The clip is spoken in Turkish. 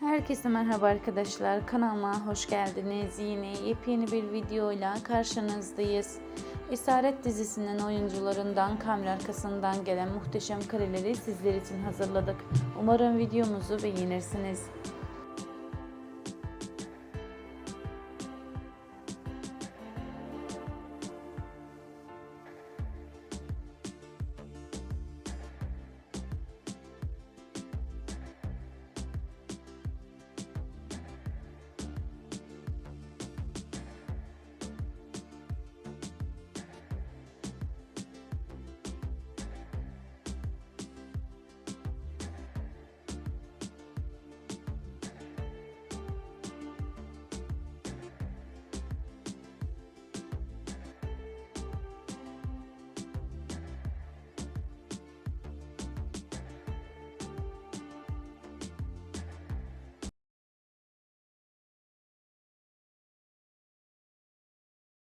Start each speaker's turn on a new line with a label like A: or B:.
A: Herkese merhaba arkadaşlar. Kanalıma hoş geldiniz. Yine yepyeni bir videoyla karşınızdayız. Esaret dizisinin oyuncularından kamera arkasından gelen muhteşem kareleri sizler için hazırladık. Umarım videomuzu beğenirsiniz.